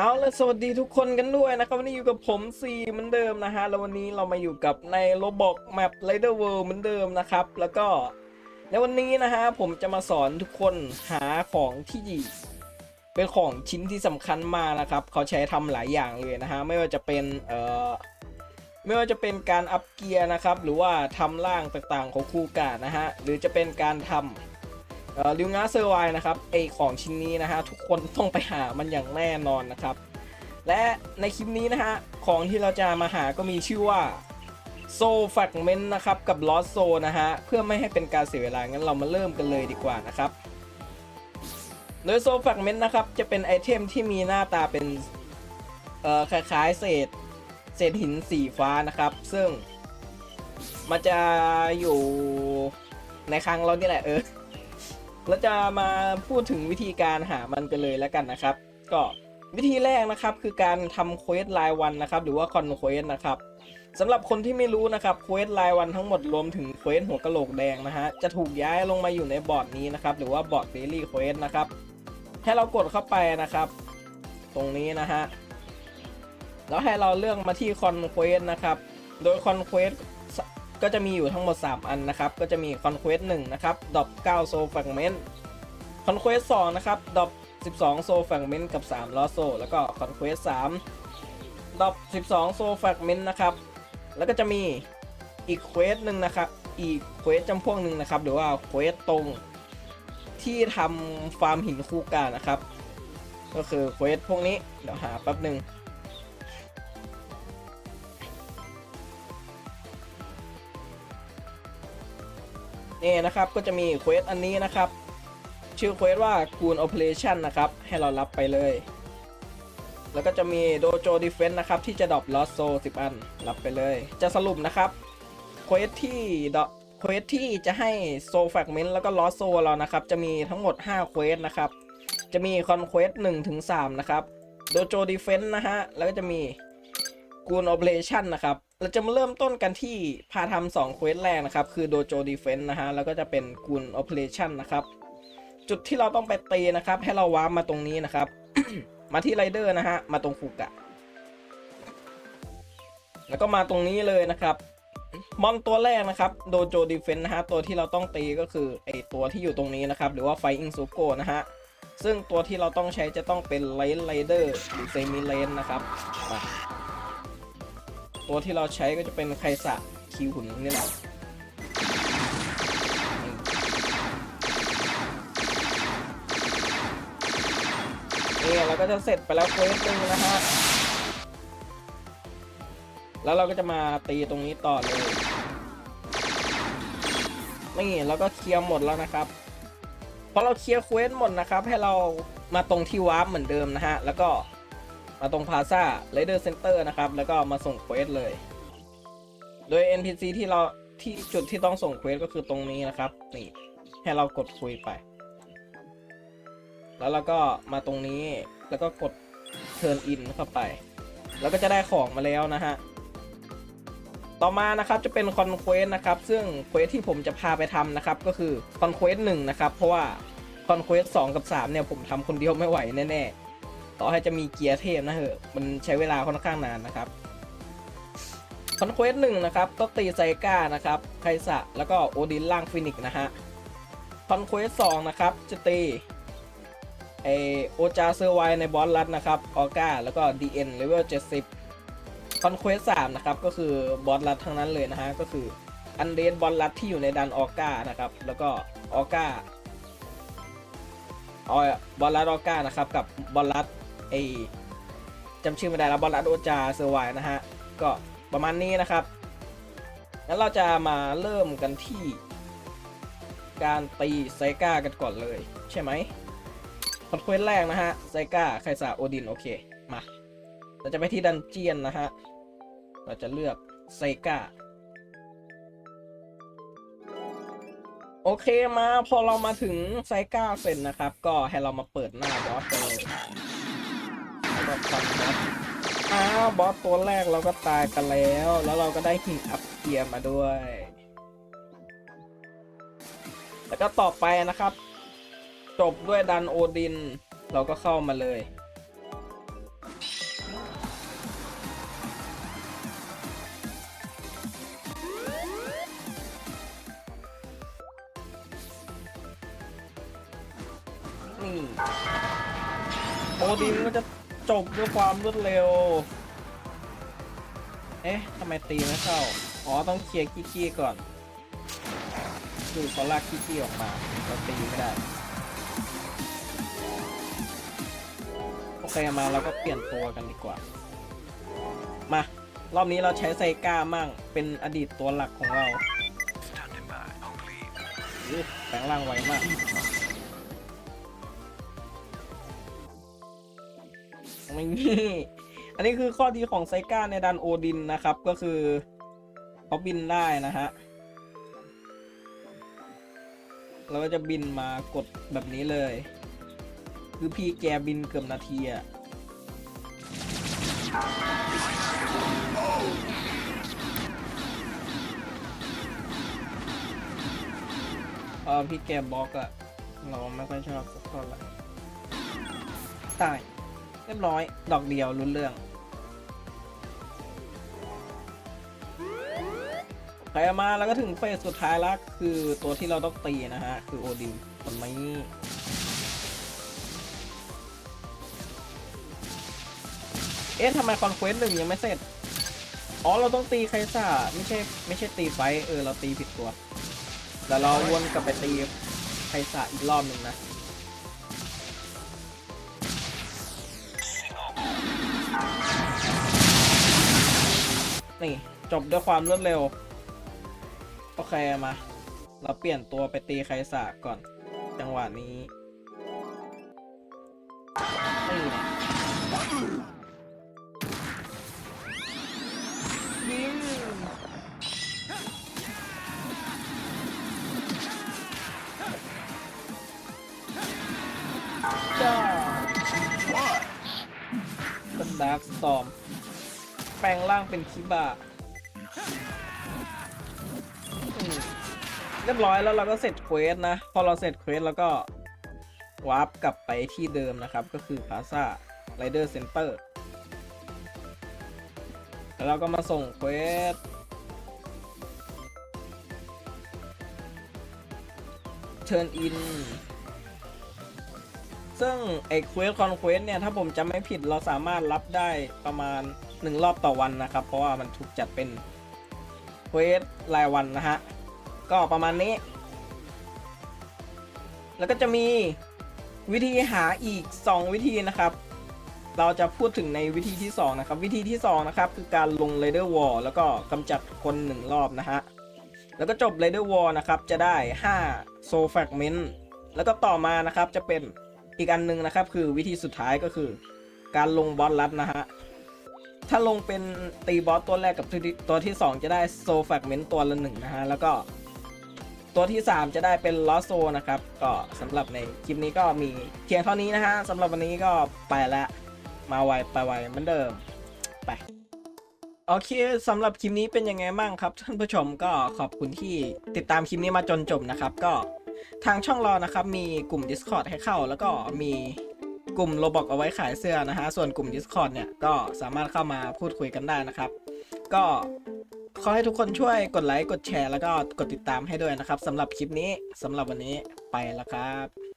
เอาละสวัสดีทุกคนกันด้วยนะครับวันนี้อยู่กับผมซีเหมือนเดิมนะฮะแล้ววันนี้เรามาอยู่กับในโรบอกแมปไรเดอร์เวิลด์เหมือนเดิมนะครับ แล้วก็ในวันนี้นะฮะผมจะมาสอนทุกคนหาของที่เป็นของชิ้นที่สำคัญมากนะครับ เขาใช้ทำหลายอย่างเลยนะฮะไม่ว่าจะเป็นเอ่อไม่ว่าจะเป็นการอัพเกียร์นะครับ หรือว่าทำร่างต่างๆของคูกานะฮะหรือจะเป็นการทำ ลิวงาเซอร์ไวนะครับไอของชิ้นนี้นะฮะทุกคนต้องไปหามันอย่างแน่นอนนะครับ และในคลิปนี้นะฮะของที่เราจะมาหาก็มีชื่อว่าโซแฟกเมนต์นะครับกับลอสโซนะฮะเพื่อไม่ให้เป็นการเสียเวลางั้นเรามาเริ่มกันเลยดีกว่านะครับโดยโซแฟกเมนต์นะครับจะเป็นไอเทมที่มีหน้าตาเป็นเอ่อคล้ายๆเศษเศษหินสีฟ้านะครับ ซึ่งมันจะอยู่ในครั้งเรานี่แหละเออ เราจะมาพูดถึงวิธีการหามันกันเลยแล้วกันนะครับ ก็วิธีแรกนะครับคือการทำเควสรายวันนะครับ หรือว่าคอนเควสนะครับสำหรับคนที่ไม่รู้นะครับเควสรายวันทั้งหมดรวมถึงเควสหัวกะโหลกแดงนะฮะจะถูกย้ายลงมาอยู่ในบอร์ดนี้นะครับ หรือว่าบอร์ดเดลี่เควสนะครับให้เรากดเข้าไปนะครับ ตรงนี้นะฮะแล้วให้เราเลือกมาที่คอนเควสนะครับ โดยคอนเควส ก็จะมีอยู่ทั้งหมด 3 อันนะครับ ก็จะมี Conquest 1นะครับดอป9 Soul Fragment Conquest 2นะครับดอป12 Soul Fragment กับ 3 Lost Soul แล้วก็ Conquest 3ดอป12 Soul Fragment นะครับ แล้วก็จะมีอีกเควสหนึ่งนะครับ อีกเควสจำพวกหนึ่งนะครับ หรือว่าเควสตรงที่ทำฟาร์มหินคูกานะครับ ก็คือเควสพวกนี้ เดี๋ยวหาแป๊บหนึ่ง นี่นะครับก็จะมีเควสอันนี้นะครับ ชื่อเควสว่า Goon Operation นะครับ ให้เรารับไปเลย แล้วก็จะมี Dojo Defense นะครับ ที่จะดรอป Lost Soul 10 อัน รับไปเลย จะสรุปนะครับเควสที่ดอเควสที่จะให้ Soul Fragment แล้วก็ Lost Soul เรานะครับ จะมีทั้งหมด5เควสนะครับ จะมี Conquest 1ถึง3นะครับ Dojo Defense นะฮะ แล้วก็จะมี Goon Operation นะครับ เราจะมาเริ่มต้นกันที่พาทำสองเควสแรกนะครับ คือ Dojo Defense นะฮะ แล้วก็จะเป็น Goon Operation นะครับ จุดที่เราต้องไปตีนะครับ ให้เราวาร์ปมาตรงนี้นะครับ มาที่ไรเดอร์นะฮะ มาตรงฟุกะแล้วก็มาตรงนี้เลยนะครับ มอนตัวแรกนะครับ Dojo Defense นะฮะ ตัวที่เราต้องตีก็คือไอตัวที่อยู่ตรงนี้นะครับ หรือว่า Flying s u k o นะฮะ ซึ่งตัวที่เราต้องใช้จะต้องเป็น Light Rider หรือ Semi Lane นะครับมา ตัวที่เราใช้ก็จะเป็นไคสะคิวหุ่นนี่แหละนี่เราก็จะเสร็จไปแล้วเควสหนึงนะฮะ แล้วเราก็จะมาตีตรงนี้ต่อเลยนี่เราก็เคลียร์หมดแล้วนะครับพอเราเคลียร์เควสหมดนะครับ ให้เรามาตรงที่วาร์ปเหมือนเดิมนะฮะ แล้วก็ มาตรงพาซาไรเดอร์เซ็นเตอร์นะครับ แล้วก็มาส่งเควสเลย โดย NPC ที่เราที่จุดที่ต้องส่งเควสก็คือตรงนี้นะครับนี่ให้เรากดคุยไป แล้วเราก็มาตรงนี้แล้วก็กด Turn In เข้าไป แล้วก็จะได้ของมาแล้วนะฮะ ต่อมานะครับจะเป็นคอนเควสนะครับ ซึ่งเควสที่ผมจะพาไปทำนะครับ ก็คือคอนเควสหนึ่งนะครับ เพราะว่าคอนเควสสองกับสามเนี่ยผมทำคนเดียวไม่ไหวแน่ๆ ต่อให้จะมีเกียร์เทพนะเหอะมันใช้เวลาค่อนข้างนานนะครับคอนเควสหนึ่งนะครับก็ตีไซก้านะครับไคสะแล้วก็โอดินล่างฟินิกซ์นะฮะคอนเควสสองนะครับจะตีไอโอจาเซอร์ไวในบอสลัดนะครับออก้าแล้วก็ DN เลเวล70คอนเควสสามนะครับก็คือบอสลัดทั้งนั้นเลยนะฮะก็คืออันเดนบอสลัดที่อยู่ในดันออก้านะครับแล้วก็ออก้าออบอลลัดออก้านะครับกับบอลลัด ไอจำชื่อไม่ได้แล้วบอลลัดโอจาเซอร์ไวนะฮะ ก็ประมาณนี้นะครับ งั้นเราจะมาเริ่มกันที่ การตีไซก้ากันก่อนเลย ใช่ไหมคอนเควสแรกนะฮะไซก้าไคซาโอดิน โอเค มา เราจะไปที่ดันเจียนนะฮะ เราจะเลือกไซก้าโอเคมาพอเรามาถึงไซก้าเสร็จนะครับ ก็ให้เรามาเปิดหน้าบอสกันเลย มาฟังนะอ้าวบอสตัวแรกเราก็ตายกันแล้ว แล้วเราก็ได้หินอัพเกียร์มาด้วย แล้วก็ต่อไปนะครับ จบด้วยดันโอดิน เราก็เข้ามาเลยโอดินก็จะ จบด้วยความรวดเร็ว เอ๊ะทำไมตีไม่เข้า อ๋อ ต้องเคลียร์กี้ๆก่อน คือเขาลากกี้ๆออกมาเราตีไม่ได้ โอเคมาเราก็เปลี่ยนตัวกันดีกว่า มารอบนี้เราใช้ไซก้ามั่ง เป็นอดีตตัวหลักของเราแปลงร่างไวมาก ไม่มีอันนี้คือข้อดีของไซก้าในดันโอดินนะครับ ก็คือเขาบินได้นะฮะเราก็จะบินมากดแบบนี้เลย คือพี่แกบินเกือบนาทีอะเออพี่แกบล็อกอะเราไม่ค่อยชอบสักเท่าไหร่ตาย เรียบร้อย ดอกเดียวรุนเรื่องใครมาแล้วก็ถึงเฟสสุดท้ายแล้วคือตัวที่เราต้องตีนะฮะ คือโอดินคนนี้เอ๊ะทำไมคอนเควสหนึ่งยังไม่เสร็จ อ๋อ เราต้องตีไคซ่าไม่ใช่ไม่ใช่ตีไฟ เออ เราตีผิดตัวแต่เราวนกลับไปตีไคซ่าอีกรอบหนึ่งนะ นี่ จบด้วยความรวดเร็ว โอเคมา เราเปลี่ยนตัวไปตีไคสาก่อน จังหวะนี้นี่นะ ล่างเป็นคิบะเรียบร้อยแล้วเราก็เสร็จเควสนะ พอเราเสร็จเควสแล้วก็วาร์ปกลับไปที่เดิมนะครับ ก็คือพาซาไรเดอร์เซ็นเตอร์แล้วเราก็มาส่งเควสเชิญอิน ซึ่งไอเควสคอนเควสเนี่ย ถ้าผมจำไม่ผิดเราสามารถรับได้ประมาณ 1รอบต่อวันนะครับ เพราะว่ามันถูกจัดเป็นเควสรายวันนะฮะ ก็ประมาณนี้ แล้วก็จะมีวิธีหาอีก 2 วิธีนะครับ เราจะพูดถึงในวิธีที่ 2 นะครับ วิธีที่ 2 นะครับ คือการลง r a d e r Wall แล้วก็กำจัดคน 1 รอบนะฮะ แล้วก็จบ r a d e r Wall นะครับ จะได้ 5 Soul Fragment แล้วก็ต่อมานะครับจะเป็นอีกอันหนึงนะครับ คือวิธีสุดท้ายก็คือ การลงบอสลัดนะฮะ ถ้าลงเป็นตีบอสตัวแรกกับตัวที่ 2 จะได้โซแฟกเมนต์ตัวละหนึ่งนะฮะ แล้วก็ตัวที่ 3 จะได้เป็นลอสโซนะครับ ก็สำหรับในคลิปนี้ก็มีเพียงเท่านี้นะฮะสำหรับวันนี้ก็ไปล้วมาไวไปไวเหมือนเดิมไปโอเคสำหรับคลิปนี้เป็นยังไงบ้างครับ ท่านผู้ชมก็ขอบคุณที่ติดตามคลิปนี้มาจนจบนะครับ ก็ทางช่องเรานะครับมีกลุ่ม Discord ให้เข้า แล้วก็มี กลุ่มโลบอกเอาไว้ขายเสื้อนะฮะ ส่วนกลุ่ม Discord เนี่ย ก็สามารถเข้ามาพูดคุยกันได้นะครับ ก็ขอให้ทุกคนช่วยกดไลค์ กดแชร์ แล้วก็กดติดตามให้ด้วยนะครับสำหรับคลิปนี้สำหรับวันนี้ไปแล้วครับ